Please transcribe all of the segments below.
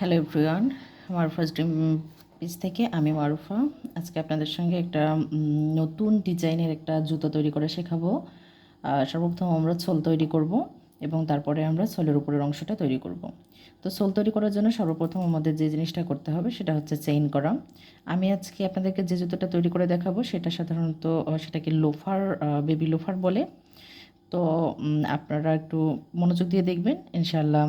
Hello everyone Marufa's dream piece থেকে আমি মারুফা আজকে আপনাদের সঙ্গে একটা নতুন ডিজাইনের একটা জুতো তৈরি করে শেখাবো। সর্বপ্রথম আমরা ছোল তৈরি করব এবং তারপরে আমরা ছোলের উপরের অংশটা তৈরি করব। তো সোল তৈরি করার জন্য সর্বপ্রথম আমাদের যে জিনিসটা করতে হবে সেটা হচ্ছে চেইন করা। আমি আজকে আপনাদেরকে যে জুতোটা তৈরি করে দেখাবো সেটা সাধারণত সেটাকে লোফার বেবি লোফার বলে। তো আপনারা একটু মনোযোগ দিয়ে দেখবেন। ইনশাল্লাহ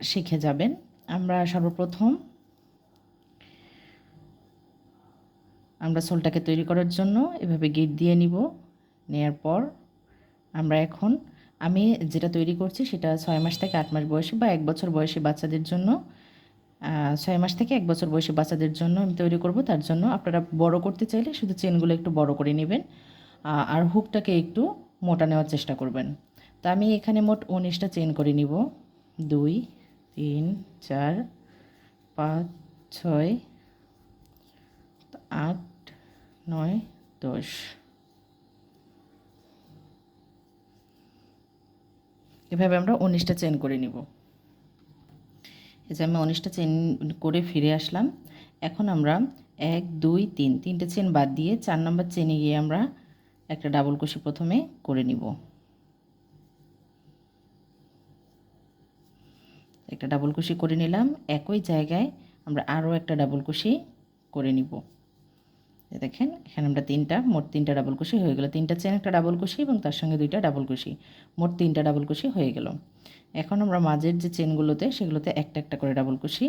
শিখে যাবেন। আমরা সর্বপ্রথম আমরা সোলটাকে তৈরি করার জন্য এভাবে গিট দিয়ে নিব। নেয়ার পর আমরা এখন, আমি যেটা তৈরি করছি সেটা ছয় মাস থেকে আট মাস বয়সী বা এক বছর বয়সী বাচ্চাদের জন্য ছয় মাস থেকে এক বছর বয়সী বাচ্চাদের জন্য আমি তৈরি করব। তার জন্য আপনারা বড় করতে চাইলে শুধু চেনগুলো একটু বড় করে নেবেন আর হুকটাকে একটু মোটা নেওয়ার চেষ্টা করবেন। তা আমি এখানে মোট উনিশটা চেন করে নিব। দুই তিন, চার, পাঁচ, ছয়, আট, নয়, দশ। এভাবে আমরা উনিশটা চেন করে নিব। এই যে আমি উনিশটা চেন করে ফিরে আসলাম। এখন আমরা এক, দুই, তিন, তিনটে চেন বাদ দিয়ে চার নম্বর চেনে গিয়ে আমরা একটা ডাবল কুশি প্রথমে করে নিব। একটা ডাবল কুশি করে নিলাম। একই জায়গায় আমরা আরও একটা ডাবল কুশি করে নিব। দেখেন, এখানে আমরা তিনটা, মোট তিনটা ডাবল কুশি হয়ে গেল। তিনটা চেন একটা ডাবল কুশি এবং তার সঙ্গে দুইটা ডাবল কুশি মোট তিনটা ডাবল কুশি হয়ে গেল। এখন আমরা মাঝের যে চেনগুলোতে সেগুলোতে একটা একটা করে ডাবল কুশি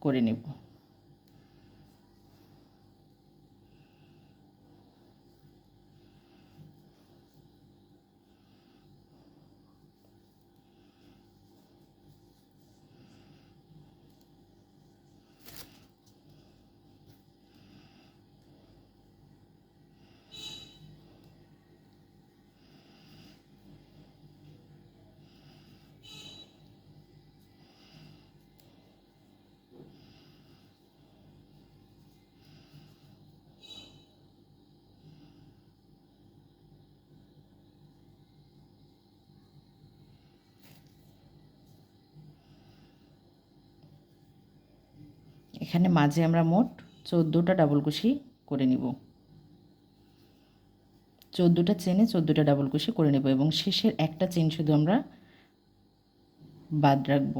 করে নেব। এখানে মাঝে আমরা মোট চোদ্দোটা ডাবল কুশি করে নিব। চোদ্দোটা চেনে চোদ্দোটা ডাবল কুশি করে নেব এবং শেষের একটা চেন শুধু আমরা বাদ রাখব।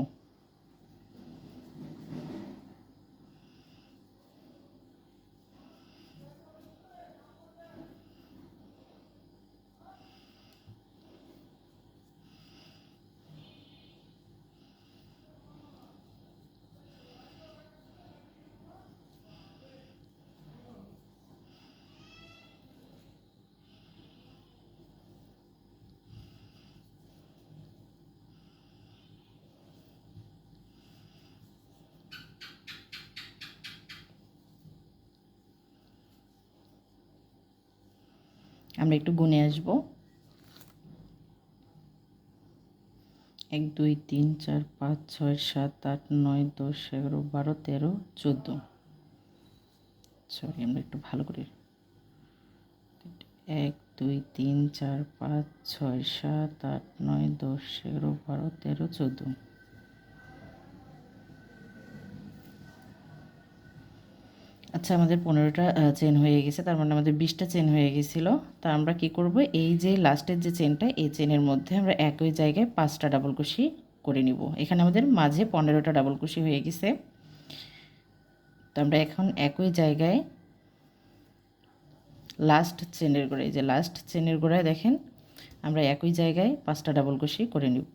আমরা একটু গুনে আসব। এক, দুই, তিন, চার, পাঁচ, ছয়, সাত, আট, নয়, দশ, এগারো, বারো, তেরো, চোদ্দ। সরি আমরা একটু ভালো করে। এক, দুই, তিন, চার, পাঁচ, ছয়, সাত, আট, নয়, দশ, এগারো, বারো, তেরো, চোদ্দ। আচ্ছা আমাদের পনেরোটা চেন হয়ে গেছে, তার মানে আমাদের বিশটা চেন হয়ে গেছিল। তা আমরা কি করব? এই যে লাস্টের যে চেনটা এই চেনের মধ্যে আমরা একই জায়গায় পাঁচটা ডাবল কুশি করে নিব। এখানে আমাদের মাঝে পনেরোটা ডাবল কুশি হয়ে গেছে। তো আমরা এখন একই জায়গায় লাস্ট চেনের গোড়ায় যে লাস্ট চেনের গোড়ায় দেখেন, আমরা একই জায়গায় পাঁচটা ডাবল কুশি করে নিব।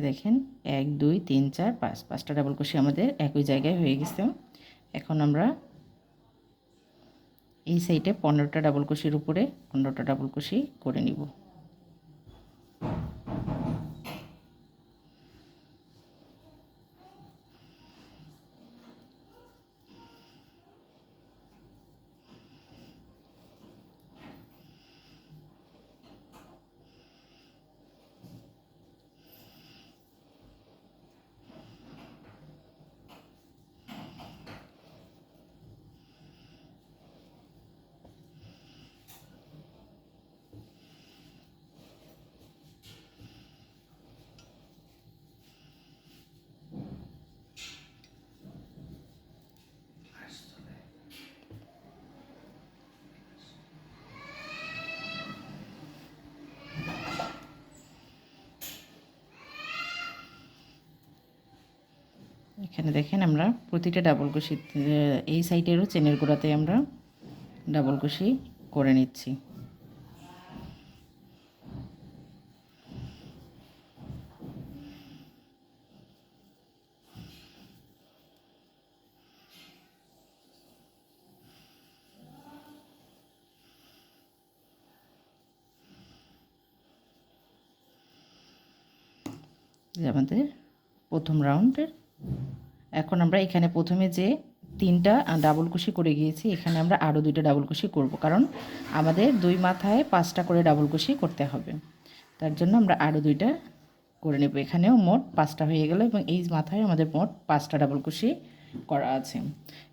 দেখেন, এক, দুই, তিন, চার, পাঁচ। পাঁচটা ডাবল কুশি আমাদের একই জায়গায় হয়ে গেছে। এখন আমরা এই সাইডে পনেরোটা ডাবল কুশির উপরে পনেরোটা ডাবল কুশি করে নিব। এখানে দেখেন আমরা প্রতিটা ডাবল কুশি এই সাইডেরও চেনের গোড়াতে আমরা ডাবল কুশি করে নিচ্ছি। আমাদের প্রথম রাউন্ডের এখন আমরা এখানে প্রথমে যে তিনটা ডাবল কুশি করে গিয়েছি, এখানে আমরা আরও দুইটা ডাবল কুশি করব। কারণ আমাদের দুই মাথায় পাঁচটা করে ডাবল কুশি করতে হবে। তার জন্য আমরা আরও দুইটা করে নেব। এখানেও মোট পাঁচটা হয়ে গেল এবং এই মাথায় আমাদের মোট পাঁচটা ডাবল কুশি করা আছে।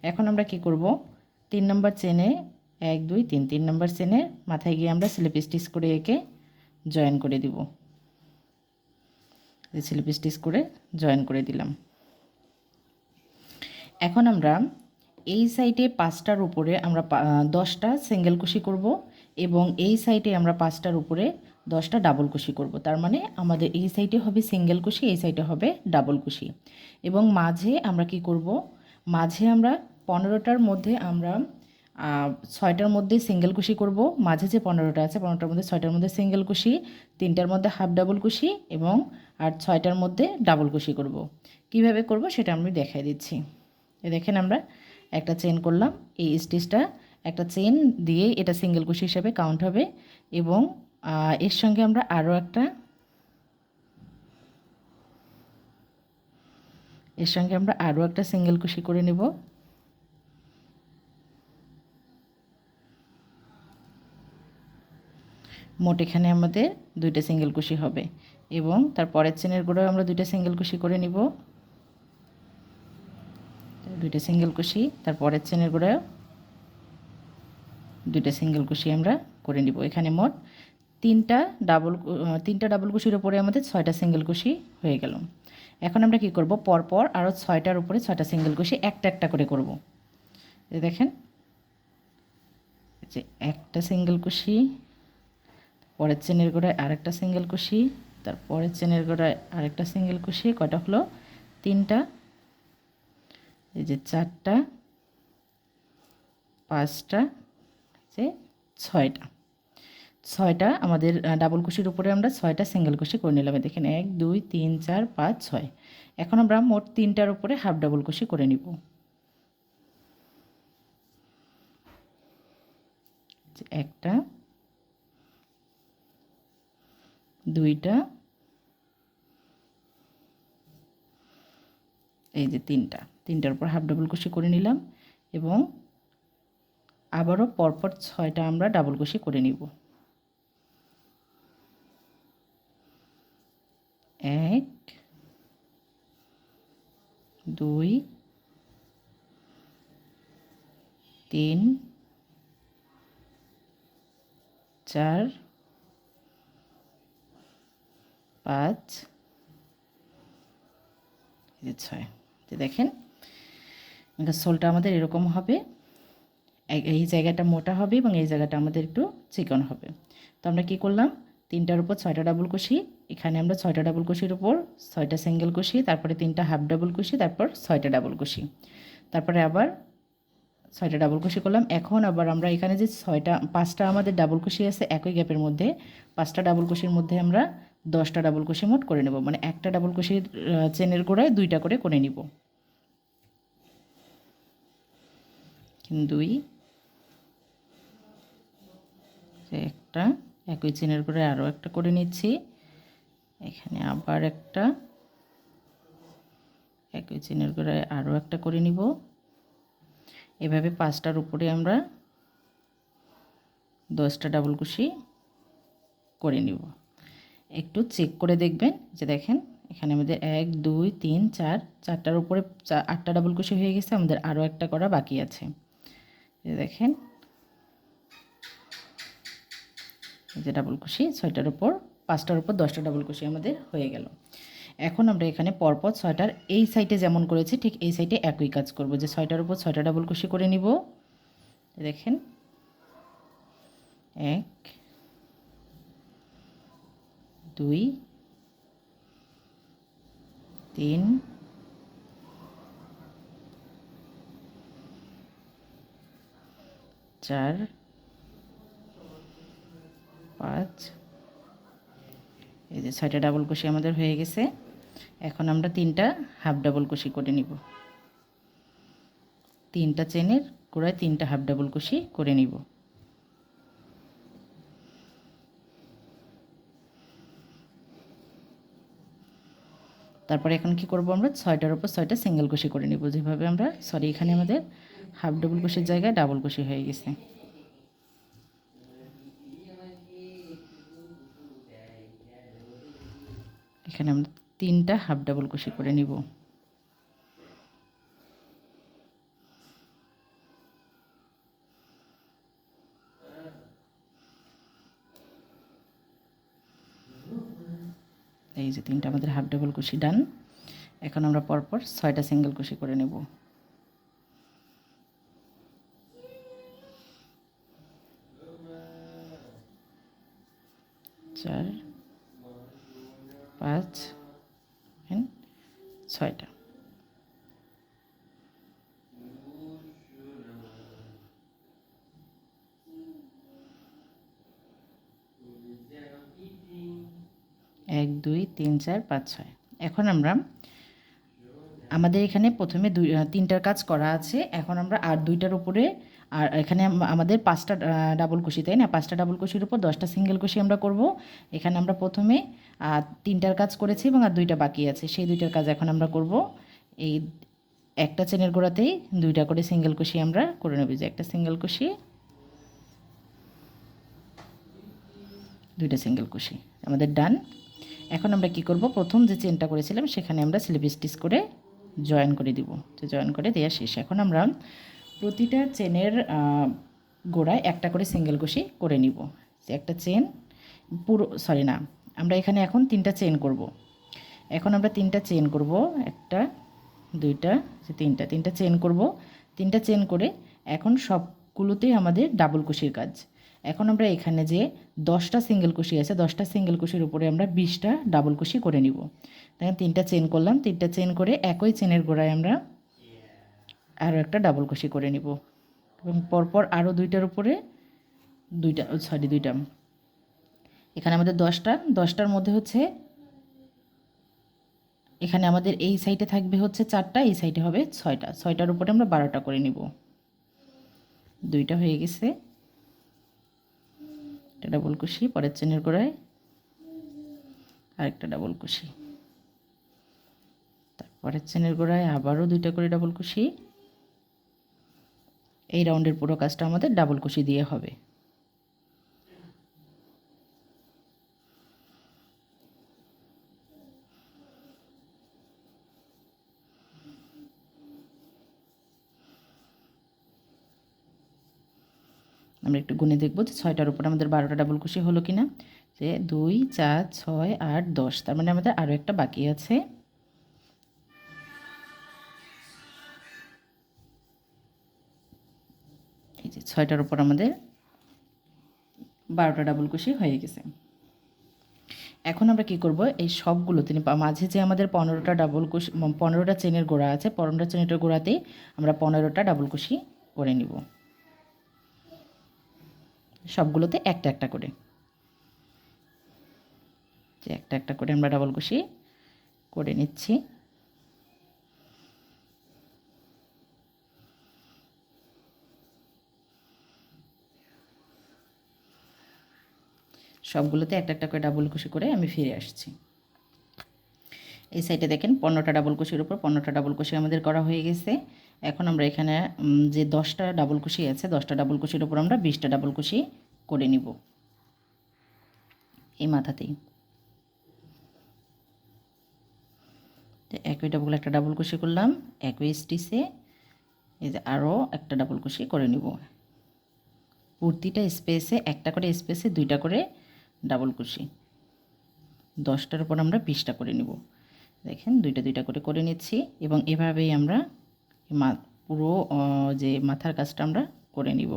এখন আমরা কি করব? তিন নম্বর চেনে এক, দুই, তিন। তিন নম্বর চেনে মাথায় গিয়ে আমরা স্লিপ স্টিচ করে একে জয়েন করে দিব। স্লিপ স্টিচ করে জয়েন করে দিলাম। এখন আমরা এই সাইডে পাঁচটার উপরে আমরা দশটা সিঙ্গেল কুশি করব এবং এই সাইডে আমরা পাঁচটার উপরে দশটা ডাবল কুশি করব। তার মানে আমাদের এই সাইডে হবে সিঙ্গেল কুশি, এই সাইডে হবে ডাবল কুশি। এবং মাঝে আমরা কি করব? মাঝে আমরা পনেরোটার মধ্যে আমরা ছয়টার মধ্যে সিঙ্গেল কুশি করব। মাঝে যে পনেরোটা আছে, পনেরোটার মধ্যে ছয়টার মধ্যে সিঙ্গেল কুশি, তিনটার মধ্যে হাফ ডাবল কুশি এবং আর ছয়টার মধ্যে ডাবল কুশি করব। কীভাবে করব সেটা আমি দেখাই দিচ্ছি। এ দেখেন আমরা একটা চেন করলাম, এই স্টিচটা একটা চেন দিয়ে এটা সিঙ্গেল কুশি হিসাবে কাউন্ট হবে এবং এর সঙ্গে আমরা আরও একটা, এর সঙ্গে আমরা আরও একটা সিঙ্গেল কুশি করে নেব। মোট এখানে আমাদের দুইটা সিঙ্গেল কুশি হবে এবং তার পরের চেনের গোড়ায় আমরা দুইটা সিঙ্গেল কুশি করে নিব। দুইটা সিঙ্গেল কুশি তার পরের চেনের গোড়ায় দুইটা সিঙ্গেল কুশি আমরা করে নিব। এখানে মোট তিনটা ডাবল তিনটা ডাবল কুশির উপরে আমাদের ছয়টা সিঙ্গেল কুশি হয়ে গেল। এখন আমরা কি করব? পরপর আরও ছয়টার উপরে ছয়টা সিঙ্গেল কুশি একটা একটা করে করব। দেখেন যে একটা সিঙ্গেল কুশি পরের চেনের গোড়ায় আরেকটা সিঙ্গেল কুশি তারপরের চেনের গোড়ায় আরেকটা সিঙ্গেল কুশি কটা হলো? তিনটা এই যে চারটা, পাঁচটা যে ছয়টা। ছয়টা আমাদের ডাবল কুশির উপরে আমরা ছয়টা সিঙ্গেল কুশি করে নিলাম। দেখেন, এক, দুই, তিন, চার, পাঁচ, ছয়। এখন আমরা মোট তিনটার উপরে হাফ ডাবল কুশি করে নিব। একটা, দুইটা, এই যে তিনটা। তিনটার উপর হাফ ডাবল কুশি করে নিলাম এবং আবারও পরপর ছয়টা আমরা ডাবল কুশি করে নিব। এক, দুই, তিন, চার, পাঁচ ছয়। দেখেন সোলটা আমাদের এরকম হবে। এই জায়গাটা মোটা হবে এবং এই জায়গাটা আমাদের একটু চিকন হবে। তো আমরা কি করলাম? তিনটার উপর ছয়টা ডাবল কুশি এখানে আমরা ছয়টা ডাবল কুশির উপর ছয়টা সিঙ্গেল কুশি তারপরে তিনটা হাফ ডাবল কুশি তারপর ছয়টা ডাবল কুশি তারপরে আবার ছয়টা ডাবল কুশি করলাম। এখন আবার আমরা এখানে যে ছয়টা, পাঁচটা আমাদের ডাবল কুশি আছে একই গ্যাপের মধ্যে, পাঁচটা ডাবল কুশির মধ্যে আমরা দশটা ডাবল কুশি মোট করে নেব। মানে একটা ডাবল কুশির চেনের গোড়ায় দুইটা করে করে নিব। দুই? একটা, একই চেনের করে আরও একটা করে নিচ্ছি। এখানে আবার একটা, একই চেনের করে আরও একটা করে নিব। এভাবে পাঁচটার উপরে আমরা দশটা ডাবল কুশি করে নিব। একটু চেক করে দেখবেন যে দেখেন, এখানে আমাদের এক, দুই, তিন, চার, চারটার উপরে আটটা ডাবল কুশি হয়ে গেছে, আমাদের আরও একটা করা বাকি আছে। দেখেন। যে ডাবল কুশি ছয়টার উপর, পাঁচটার উপর, দশটা ডাবল কুশি আমাদের হয়ে গেল। এখন আমরা এখানে পরপর ছয়টার এই সাইডে যেমন করেছি, ঠিক এই সাইডে একই কাজ করব। যে ছয়টার উপর ছয়টা ডাবল কুশি করে নিব। দেখেন। এক, দুই, তিন চার, পাঁচ। এই যে ছয়টা ডাবল কুশি আমাদের হয়ে গেছে। এখন আমরা তিনটা হাফ ডাবল কুশি করে নিব। তিনটা চেনের গোড়ায় তিনটা হাফ ডাবল কুশি করে নিব। তারপরে এখন কি করব আমরা? ছয়টার উপর ছয়টা সিঙ্গেল কুশি করে নিব। যেভাবে আমরা সরি এখানে আমাদের হাফ ডবল কুশির জায়গায় ডাবল কুশি হয়ে গেছে। এখানে আমরা তিনটা হাফ ডাবল কুশি করে নিব। তিনটা, আমাদের হাফ ডাবল কুশি ডান এখন আমরা পরপর ছয়টা সিঙ্গেল কুশি করে নেব। চার, পাঁচ ছয়টা এক দুই, তিন, চার, পাঁচ, ছয়। এখন আমরা আমাদের এখানে প্রথমে দুই তিনটার কাজ করা আছে। এখন আমরা আর দুইটার উপরে, আর এখানে আমাদের পাঁচটা ডাবল কুশি তাই না? পাঁচটা ডাবল কুশির উপর দশটা সিঙ্গেল কুশি আমরা করব। এখানে আমরা প্রথমে তিনটার কাজ করেছি এবং আর দুইটা বাকি আছে। সেই দুইটার কাজ এখন আমরা করব। এই একটা চেনের গোড়াতেই দুইটা করে সিঙ্গেল কুশি আমরা করে নেব। যে একটা সিঙ্গেল কুশি দুইটা সিঙ্গেল কুশি আমাদের ডান। এখন আমরা কি করব? প্রথম যে চেনটা করেছিলাম, সেখানে আমরা স্লিপ স্টিচ করে জয়েন করে দিব। তো জয়েন করে দেওয়া শেষ। এখন আমরা প্রতিটা চেনের গোড়ায় একটা করে সিঙ্গেল কুশি করে নিব। যে একটা চেন পুরো সরি না, আমরা এখানে এখন তিনটা চেন করব। এখন আমরা তিনটা চেন করব। একটা, দুইটা তিনটা তিনটা চেন করব। তিনটা চেন করে এখন সবগুলোতেই আমাদের ডাবল কুশির কাজ। এখন আমরা এখানে যে দশটা সিঙ্গেল কুশি আছে, দশটা সিঙ্গেল কুশির উপরে আমরা বিশটা ডাবল কুশি করে নিব। দেখেন, তিনটা চেন করলাম, তিনটা চেন করে একই চেনের গোড়ায় আমরা আরও একটা ডাবল কুশি করে নিব। এবং পরপর আরও দুইটার উপরে দুইটা সরি দুইটা। এখানে আমাদের দশটা, দশটার মধ্যে হচ্ছে এখানে আমাদের এই সাইডে থাকবে হচ্ছে চারটা, এই সাইডে হবে ছয়টা। ছয়টার উপরে আমরা বারোটা করে নিব। দুইটা হয়ে গেছে। একটা ডাবল কুশি, পরের চেনের গোড়ায় আরেকটা ডাবল কুশি। তারপরের চেনের গোড়ায় আবারও দুইটা করে ডাবল কুশি। এই রাউন্ডের পুরো কাজটা আমাদের ডাবল কুশি দিয়ে হবে। আমরা একটু গুনে দেখব যে ছয়টার উপর আমাদের বারোটা ডাবল কুশি হলো কি না যে দুই, চার, ছয়, আট, দশ, তার মানে আমাদের আরও একটা বাকি আছে। এই যে ছয়টার উপর আমাদের বারোটা ডাবল কুশি হয়ে গেছে। এখন আমরা কি করব? এই সবগুলো, তিনি মাঝে যে আমাদের পনেরোটা ডাবল কুশি পনেরোটা চেনের গোড়া আছে, পনেরোটা চেনের গোড়াতেই আমরা পনেরোটা ডাবল কুশি করে নিব। সবগুলোতে একটা একটা করে। একটা একটা করে আমরা ডাবল কুশি করে নিচ্ছি। সবগুলোতে একটা একটা করে ডাবল কুশি করে আমি ফিরে আসছি। এই সাইডে দেখেন পনেরোটা ডাবল কুশির উপর পনেরোটা ডাবল কুশি আমাদের করা হয়ে গেছে। এখন আমরা এখানে যে দশটা ডাবল কুশি আছে, দশটা ডাবল কুশির উপর আমরা বিশটা ডাবল কুশি করে নিব। এই মাথাতেই। একই ডাবল একটা ডাবল কুশি করলাম, একই স্টিচে এই যে আরও একটা ডাবল কুশি করে নিব। প্রতিটা স্পেসে একটা করে স্পেসে দুইটা করে ডাবল কুশি দশটার উপর আমরা বিশটা করে নিব। দেখেন দুইটা দুইটা করে করে নিচ্ছি এবং এভাবেই আমরা পুরো যে মাথার কাজটা আমরা করে নিব।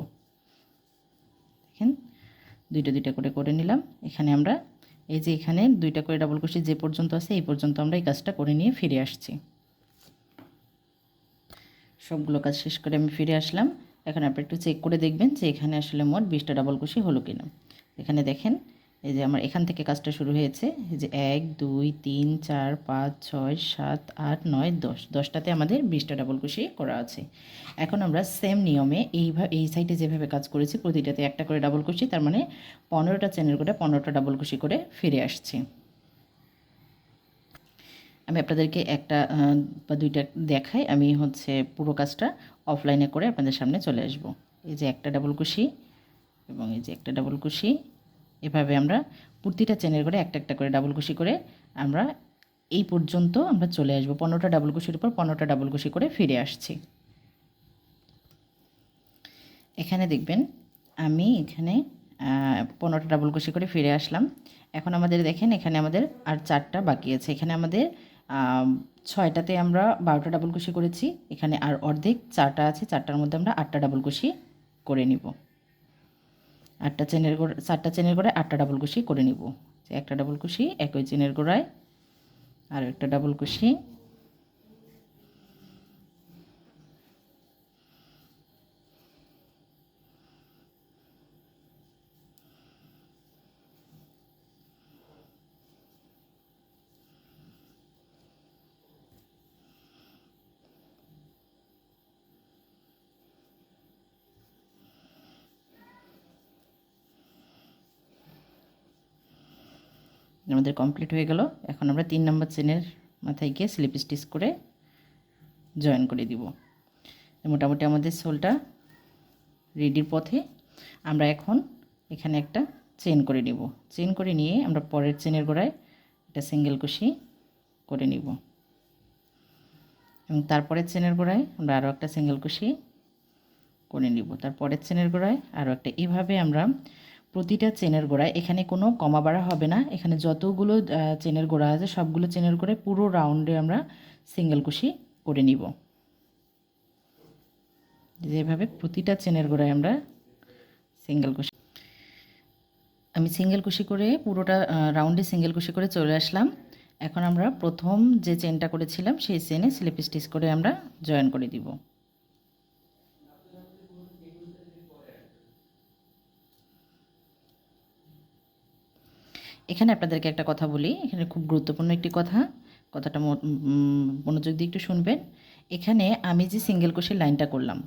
দেখেন, দুইটা দুইটা করে করে নিলাম। এখানে আমরা এই যে এখানে দুইটা করে ডাবল কুশি যে পর্যন্ত আছে, এই পর্যন্ত আমরা এই কাজটা করে নিয়ে ফিরে আসছি। সবগুলো কাজ শেষ করে আমি ফিরে আসলাম। এখন আপনি একটু চেক করে দেখবেন যে এখানে আসলে মোট বিশটা ডাবল কুশি হলো কিনা। এখানে দেখেন এই যে আমার এখান থেকে কাজটা শুরু হয়েছে, এই যে এক, দুই, তিন, চার, পাঁচ, ছয়, সাত, আট, নয়, দশ। দশটাতে আমাদের বিশটা ডাবল কুশি করা আছে। এখন আমরা সেম নিয়মে এইভাবে এই সাইডে যেভাবে কাজ করেছি, প্রতিটাতে একটা করে ডাবল কুশি তার মানে পনেরোটা চেনের করে পনেরোটা ডাবল কুশি করে ফিরে আসছি। আমি আপনাদেরকে একটা বা দুইটা দেখাই, আমি হচ্ছে পুরো কাজটা অফলাইনে করে আপনাদের সামনে চলে আসব। এই যে একটা ডাবল কুশি এবং এই যে একটা ডাবল কুশি এভাবে আমরা প্রতিটা চেনের করে একটা একটা করে ডাবল কুশি করে আমরা এই পর্যন্ত আমরা চলে আসব। পনেরোটা ডাবল কুশির উপর পনেরোটা ডাবল কুশি করে ফিরে আসছি। এখানে দেখবেন আমি এখানে পনেরোটা ডাবল কুশি করে ফিরে আসলাম। এখন আমাদের দেখেন এখানে আমাদের আর চারটা বাকি আছে। এখানে আমাদের ছয়টাতে আমরা বারোটা ডাবল কুশি করেছি। এখানে আর অর্ধেক চারটা আছে। চারটার মধ্যে আমরা আটটা ডাবল কুশি করে নিব। আটটা চেনের গোড়া, চারটা চেনের গোড়ায় আটটা ডাবল কুশি করে নিব। একটা ডাবল কুশি, একই চেনের গোড়ায়, আর একটা ডাবল কুশি। আমাদের কমপ্লিট হয়ে গেল। এখন আমরা তিন নম্বর চেনের মাথায় গিয়ে স্লিপ স্টিচ করে জয়েন করে দিব। মোটামুটি আমাদের সোলটা রেডির পথে। আমরা এখন এখানে একটা চেন করে নিব। চেন করে নিয়ে আমরা পরের চেনের গোড়ায় একটা সিঙ্গেল কুশি করে নিব। এবং তারপরের চেনের গোড়ায় আমরা আরও একটা সিঙ্গেল কুশি করে নিব। তারপরের চেনের গোড়ায় আরও একটা। এভাবে আমরা প্রতিটা চেনের গোড়ায় এখানে কোনো কমা বাড়া হবে না। এখানে যতগুলো চেনের গোড়া আছে সবগুলো চেনের গোড়ায় পুরো রাউন্ডে আমরা সিঙ্গেল কুশি করে নিব। যেভাবে প্রতিটা চেনের গোড়ায় আমরা সিঙ্গেল কুশি, আমি সিঙ্গেল কুশি করে পুরোটা রাউন্ডে সিঙ্গেল কুশি করে চলে আসলাম। এখন আমরা প্রথম যে চেনটা করেছিলাম সেই চেনে স্লিপ স্টিচ করে আমরা জয়েন করে দিব। এখানে আপনাদেরকে একটা কথা বলি, এখানে খুব গুরুত্বপূর্ণ একটি কথা, কথাটা মনোযোগ দিয়ে একটু শুনবেন। এখানে আমি যে সিঙ্গেল কোষের লাইনটা করলাম,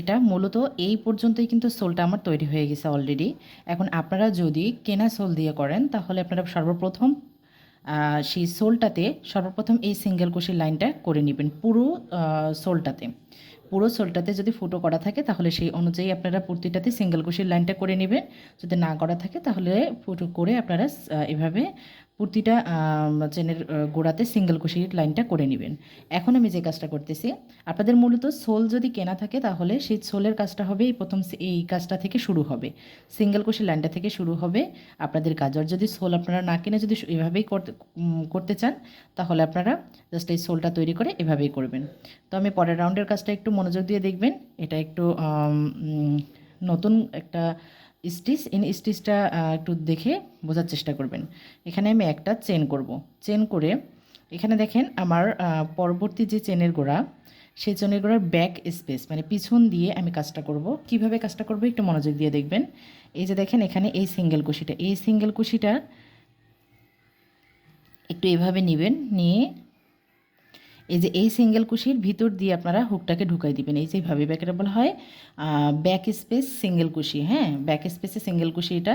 এটা মূলত এই পর্যন্তই কিন্তু সোলটা আমার তৈরি হয়ে গেছে অলরেডি এখন আপনারা যদি কেনা সোল দিয়ে করেন, তাহলে আপনারা সর্বপ্রথম সেই সোলটাতে সর্বপ্রথম এই সিঙ্গেল কোষের লাইনটা করে নেবেন, পুরো সোলটাতে পুরো সোলটাতে যদি ফুটো করা থাকে, তাহলে সেই অনুযায়ী আপনারা প্রতিটাতে সিঙ্গেল কুশির লাইনটা করে নেবেন। যদি না করা থাকে, তাহলে ফুটো করে আপনারা এভাবে প্রতিটা চেনের গোড়াতে সিঙ্গেল কুশির লাইনটা করে নেবেন। এখন আমি যে কাজটা করতেছি, আপনাদের মূলত সোল যদি কেনা থাকে তাহলে সেই সোলের কাজটা হবে, এই প্রথম এই কাজটা থেকে শুরু হবে। সিঙ্গেল কুশির লাইনটা থেকে শুরু হবে। আপনাদের কাজ আর যদি সোল আপনারা না কিনে যদি এভাবেই করতে করতে চান, তাহলে আপনারা জাস্ট এই সোলটা তৈরি করে এভাবেই করবেন। তো আমি পরের রাউন্ডের কাজটা একটু মনোযোগ দিয়ে দেখবেন। এটা একটু নতুন একটা স্টিচ ইন স্টিচটা একটু দেখে বোঝার চেষ্টা করবেন। এখানে আমি একটা চেন করব। চেন করে এখানে দেখেন আমার পরবর্তী যে চেনের গোড়া, সেই চেনের গোড়ার ব্যাক স্পেস মানে পিছন দিয়ে আমি কাজটা করব। কীভাবে কাজটা করব একটু মনোযোগ দিয়ে দেখবেন। এই যে দেখেন এখানে এই সিঙ্গেল কুশিটা, এই সিঙ্গেল কুশিটা একটু এভাবে নেবেন, নিয়ে এই যে এই সিঙ্গেল কুশির ভিতর দিয়ে আপনারা হুকটাকে ঢুকাই দিবেন। এই যেভাবে ব্যাকেটা বলা হয় ব্যাক স্পেস সিঙ্গেল কুশি হ্যাঁ? ব্যাক স্পেসে সিঙ্গেল কুশি এটা।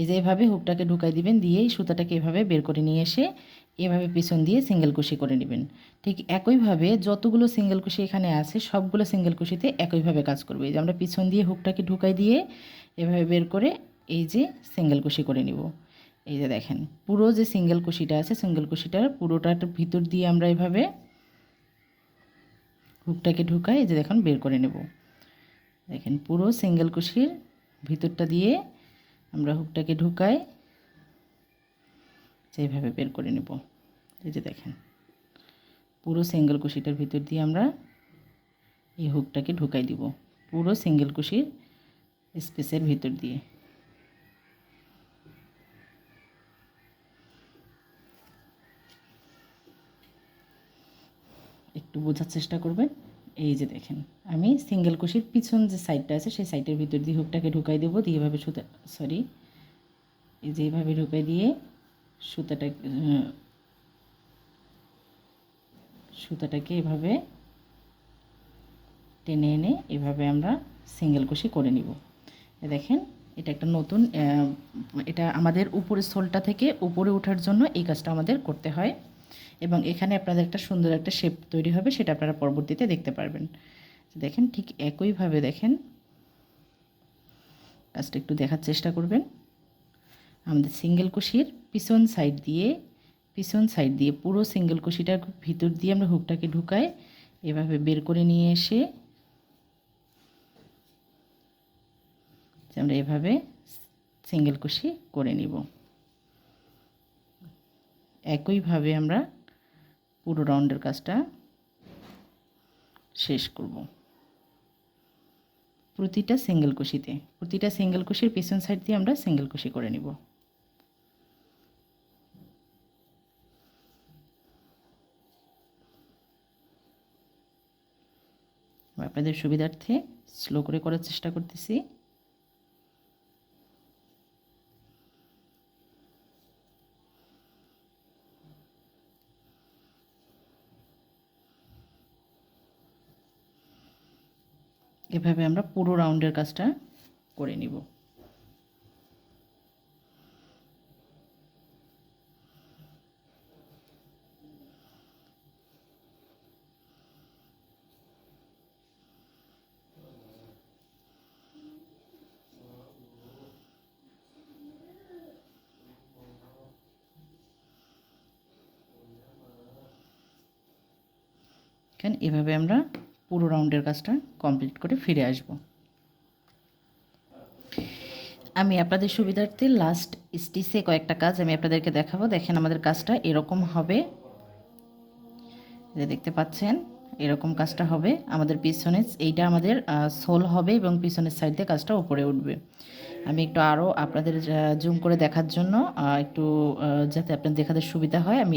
এই যে এভাবে হুকটাকে ঢুকাই দিবেন, দিয়ে এই সুতাটাকে এভাবে বের করে নিয়ে এসে এভাবে পিছন দিয়ে সিঙ্গেল কুশি করে নেবেন। ঠিক একইভাবে যতগুলো সিঙ্গেল কুশি এখানে আছে, সবগুলো সিঙ্গেল কুশিতে একইভাবে কাজ করবে। এই যে আমরা পিছন দিয়ে হুকটাকে ঢুকাই দিয়ে এভাবে বের করে এই যে সিঙ্গেল কুশি করে নিব। এই যে দেখেন, পুরো যে সিঙ্গেল কুশিটা আছে সিঙ্গেল কুশিটার পুরোটার ভিতর দিয়ে আমরা এভাবে হুকটাকে ঢুকাই, এই যে দেখুন, বের করে নেব। দেখেন, পুরো সিঙ্গেল কুশির ভিতরটা দিয়ে আমরা হুকটাকে ঢুকাই সেইভাবে বের করে নেব। এই যে দেখেন, পুরো সিঙ্গেল কুশিটার ভিতর দিয়ে আমরা এই হুকটাকে ঢুকাই দিব, পুরো সিঙ্গেল কুশির স্পেসের ভিতর দিয়ে। একটু বোঝার চেষ্টা করবেন। এই যে দেখেন, আমি সিঙ্গেল কুশির পিছন যে সাইডটা আছে, সেই সাইডের ভিতর দিয়ে হুকটাকে ঢুকাই দেবো, দিয়ে এভাবে সুতা সরি এই যে এইভাবে ঢুকাই দিয়ে সুতাটা সুতাটাকে এভাবে টেনে এনে এভাবে আমরা সিঙ্গেল কুশি করে নিব। দেখেন, এটা একটা নতুন এটা আমাদের উপরের সোলটা থেকে উপরে ওঠার জন্য এই কাজটা আমাদের করতে হয়। এবং এখানে আপনাদের একটা সুন্দর একটা শেপ তৈরি হবে, সেটা আপনারা পরবর্তীতে দেখতে পারবেন। দেখেন ঠিক একইভাবে দেখেন। কাজটা একটু দেখার চেষ্টা করবেন। আমাদের সিঙ্গেল কুশির পিছন সাইড দিয়ে, পিছন সাইড দিয়ে পুরো সিঙ্গেল কুশিটার ভিতর দিয়ে আমরা হুকটাকে ঢুকাই, এভাবে বের করে নিয়ে এসে আমরা এভাবে সিঙ্গেল কুশি করে নিব। একইভাবে আমরা পুরো রাউন্ডের কাজটা শেষ করব। প্রতিটা সিঙ্গেল কুশিতে প্রতিটা সিঙ্গেল কুশির পিছন সাইড দিয়ে আমরা সিঙ্গেল কুশি করে নিব। আপনাদের সুবিধার্থে স্লো করে করার চেষ্টা করতেছি। এভাবে আমরা পুরো রাউন্ডের কাজটা করে নিব। এভাবে আমরা পুরো রাউন্ডের কাজটা কমপ্লিট করে ফিরে আসব। আমি আপনাদের সুবিধার্থে লাস্ট স্টিচে কয়েকটা কাজ আমি আপনাদেরকে দেখাবো। দেখেন আমাদের কাজটা এরকম হবে। যে দেখতে পাচ্ছেন, এরকম কাজটা হবে। আমাদের পিছনে এইটা আমাদের সোল হবে এবং পিছনের সাইড দিয়ে কাজটা উপরে উঠবে। আমি একটু আরও আপনাদের জুম করে দেখার জন্য একটু যাতে আপনার দেখাতে সুবিধা হয়, আমি